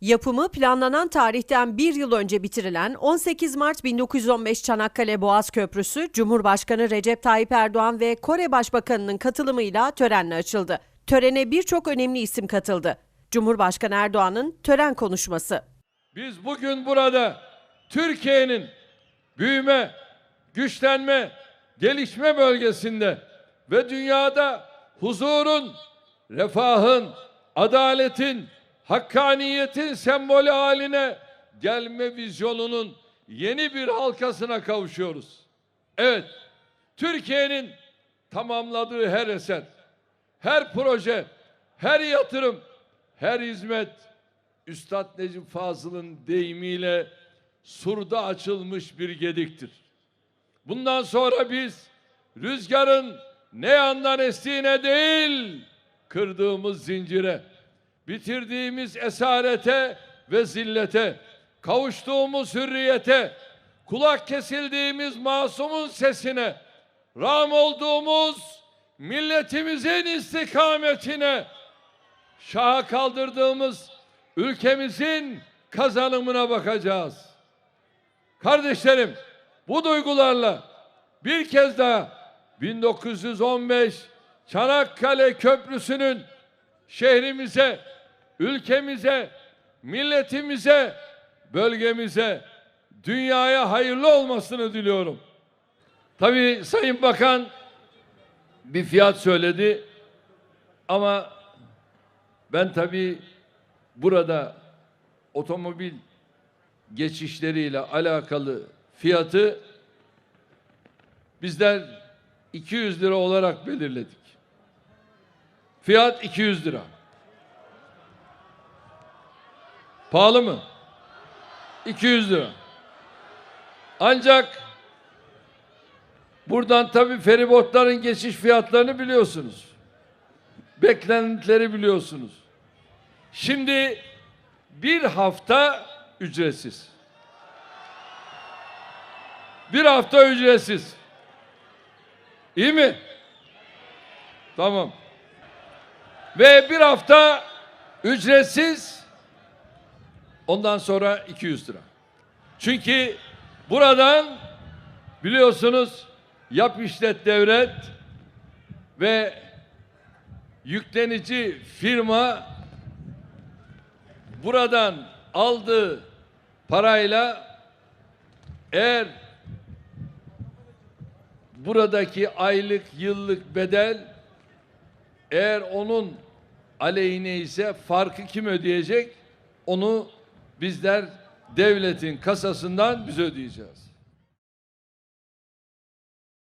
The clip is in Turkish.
Yapımı planlanan tarihten bir yıl önce bitirilen 18 Mart 1915 Çanakkale Boğaz Köprüsü, Cumhurbaşkanı Recep Tayyip Erdoğan ve Kore Başbakanı'nın katılımıyla törenle açıldı. Törene birçok önemli isim katıldı. Cumhurbaşkanı Erdoğan'ın tören konuşması. Biz bugün burada Türkiye'nin büyüme, güçlenme, gelişme bölgesinde ve dünyada huzurun, refahın, adaletin, hakkaniyetin sembolü haline gelme vizyonunun yeni bir halkasına kavuşuyoruz. Evet, Türkiye'nin tamamladığı her eser, her proje, her yatırım, her hizmet Üstad Necip Fazıl'ın deyimiyle surda açılmış bir gediktir. Bundan sonra biz rüzgarın ne yandan estiğine değil, kırdığımız zincire, bitirdiğimiz esarete ve zillete, kavuştuğumuz hürriyete, kulak kesildiğimiz masumun sesine, ram olduğumuz milletimizin istikametine, şaha kaldırdığımız ülkemizin kazanımına bakacağız. Kardeşlerim, bu duygularla bir kez daha 1915 Çanakkale Köprüsü'nün şehrimize, ülkemize, milletimize, bölgemize, dünyaya hayırlı olmasını diliyorum. Tabii Sayın Bakan bir fiyat söyledi ama ben tabii burada otomobil geçişleriyle alakalı fiyatı bizler 200 lira olarak belirledik. Fiyat 200 lira. Pahalı mı? 200 lira. Ancak buradan tabii feribotların geçiş fiyatlarını biliyorsunuz. Beklentileri biliyorsunuz. Şimdi bir hafta ücretsiz. Bir hafta ücretsiz. İyi mi? Tamam. Ve bir hafta ücretsiz. Ondan sonra 200 lira. Çünkü buradan biliyorsunuz yap işlet devlet ve yüklenici firma buradan aldığı parayla eğer buradaki aylık yıllık bedel eğer onun aleyhine ise farkı kim ödeyecek? Onu bizler devletin kasasından biz ödeyeceğiz.